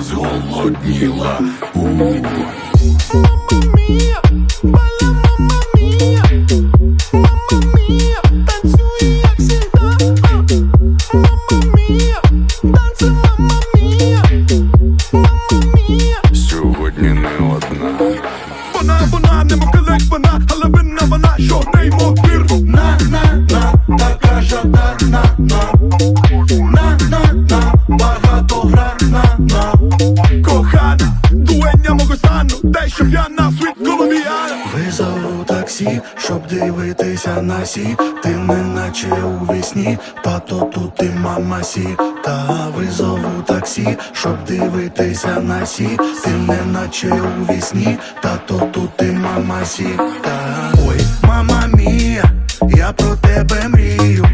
зголодніла. Mia Mamma mia Сьогодні не одна. Вона, вона, немов колись вона, але винна багатогранна, Кохана, дуеня мого стану, дай, щоб світ коломіяна. Визову таксі, щоб дивитися на сі, ти не наче у вісні, тато тут ти мама сі, та визову таксі, щоб дивитися на сі, ти не наче у вісні, тато тут ти мама сі, та ой, мама мія, я про тебе мрію.